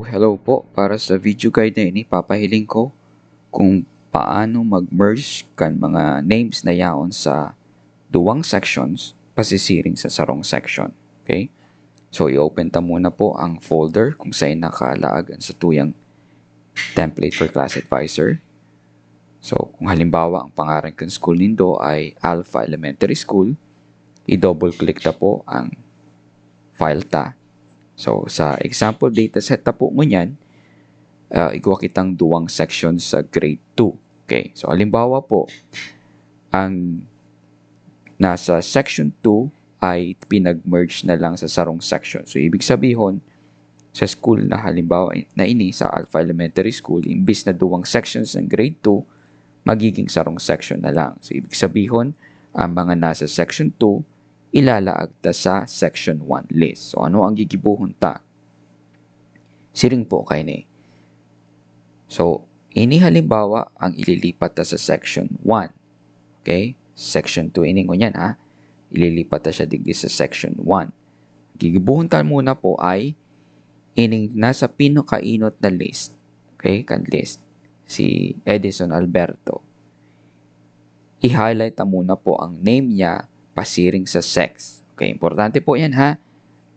Hello po, para sa video guide na ini, papahiling ko kung paano mag-merge kan mga names na yaon sa duwang sections pasisiring sa sarong section. Okay? So, i-open ta muna po ang folder kung saan nakalaag sa tuyang template for class advisor. So, kung halimbawa ang pangalan ng school nindo ay Alpha Elementary School, i-double click ta po ang file ta. So, sa example dataset ta po ngunyan, uh, iguwa kitang duwang section sa grade 2. Okay, so halimbawa po, ang nasa section 2 ay pinag-merge na lang sa sarong section. So, ibig sabihin, sa school na halimbawa na ini sa Alpha Elementary School, imbis na duwang sections ng grade 2, magiging sarong section na lang. So, ibig sabihin, ang mga nasa section 2, ilalaag ta sa section 1 list. So, ano ang gigibuhon ta? Siring po kay ni. So, ini halimbawa ang ililipat ta sa section 1. Okay? Section 2 ini ngunyan ha. Ililipat ta siya digdi sa section 1. Gigibuhon ta muna po ay ining nasa pinakainot na list. Okay? Kan list. Si Edison Alberto. I-highlight ta muna po ang name niya pasiring sa sex. Okay? Importante po yan ha.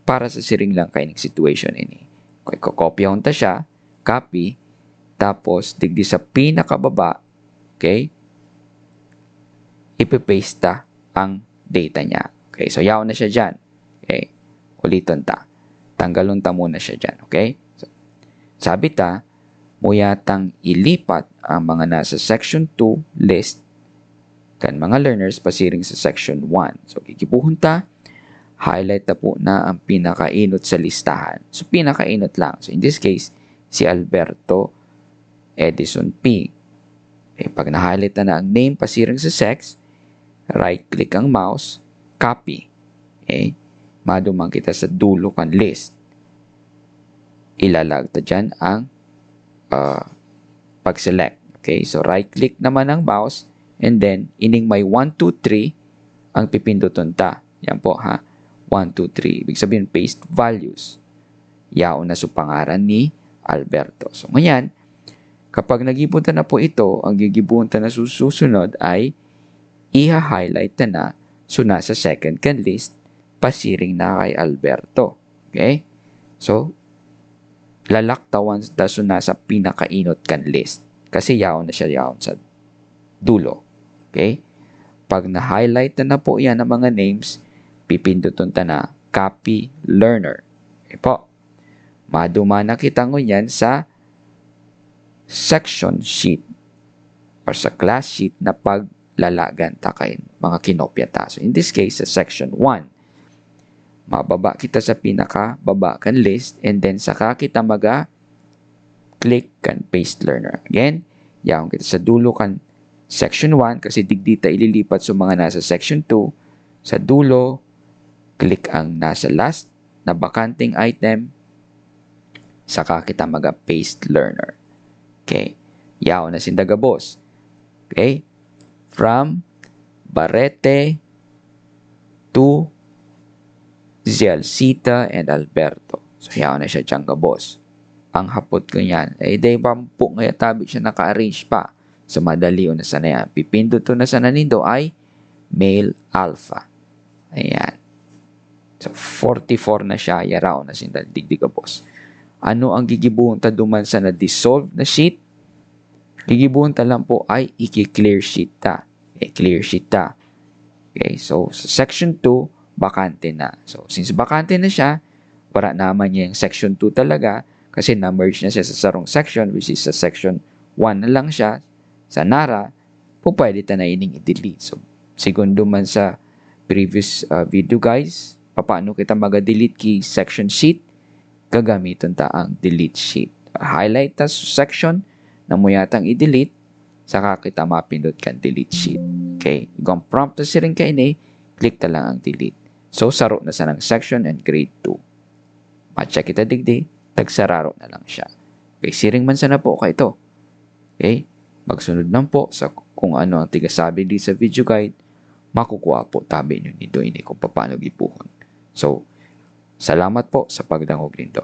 Para sa siring lang kaining situation ini. Okay, kokopyahon ta siya. Copy. Tapos, digdi sa pinakababa, okay, ipipaste ta ang data niya. Okay, so yaw na siya dyan. Okay, ulitin ta. Tanggalon ta muna siya dyan. Okay, so, sabi ta, muyatang ilipat ang mga nasa section 2 list kan mga learners pasiring sa section 1. So, kikipuhon ta, highlight ta po na ang pinakainot sa listahan. So, pinakainot lang. So, in this case, si Alberto Edison P. Okay, pag na-highlight na, na ang name pasiring sa sex, right-click ang mouse, copy. Okay? Madumang kita sa dulo kan list. Ilalag ta dyan ang uh, pag-select. Okay? So, right-click naman ang mouse, and then, ining may 1, 2, 3, ang pipinduton ta. Yan po, ha? 1, 2, 3. Ibig sabihin, paste values. Yaon na sa pangaran ni Alberto. So, ngayon, kapag nagipunta na po ito, ang gigibunta na susunod ay iha-highlight na na so nasa second can list pasiring na kay Alberto. Okay? So, lalaktawan na so nasa pinakainot kan list. Kasi yaon na siya yaon sa dulo. Okay? Pag na-highlight na na po yan ang mga names, pipindutin ta na copy learner. Okay po. Maduma na kita ngunyan sa section sheet or sa class sheet na paglalagan ta kay mga kinopya ta. So in this case, sa section 1, mababa kita sa pinaka baba kan list and then saka kita maga click kan paste learner. Again, yaong kita sa dulo kan section 1 kasi digdita ililipat sa mga nasa section 2. Sa dulo, click ang nasa last na bakanting item saka kita maga paste learner. Okay. Yaw na sindaga boss. Okay. From Barete to Zialcita and Alberto. So, yaw na siya dyan boss. Ang hapot ko yan. Eh, day po ngaya tabi siya naka-arrange pa. So, madali na sana yan. Pipindot to na sana nindo ay male alpha. Ayan. So, 44 na siya. Yaraw na sindal. Digdig ka boss. Ano ang gigibuhon ta duman sa na-dissolve na sheet? Gigibuhon ta lang po ay i-clear sheet ta. Okay, clear sheet ta. Okay, so sa section 2, bakante na. So since bakante na siya, para naman niya yung section 2 talaga kasi na-merge na siya sa sarong section which is sa section 1 na lang siya sa NARA, po pwede ta na ining i-delete. So, segundo man sa previous uh, video guys, paano kita mag-delete key section sheet, gagamiton ta ang delete sheet. Highlight ta section na mo yatang i-delete, saka kita mapindot kan delete sheet. Okay? Kung prompt na si rin kayo ni, click ta lang ang delete. So, saro na sa ng section and grade 2. Matcha kita digdi, tagsararo na lang siya. Okay, siring man sana po ka ito. Okay? Magsunod lang po sa kung ano ang tigasabi di sa video guide, makukuha po tabi nyo nito ini kung paano gipuhon. So, Salamat po sa pagdangog nito.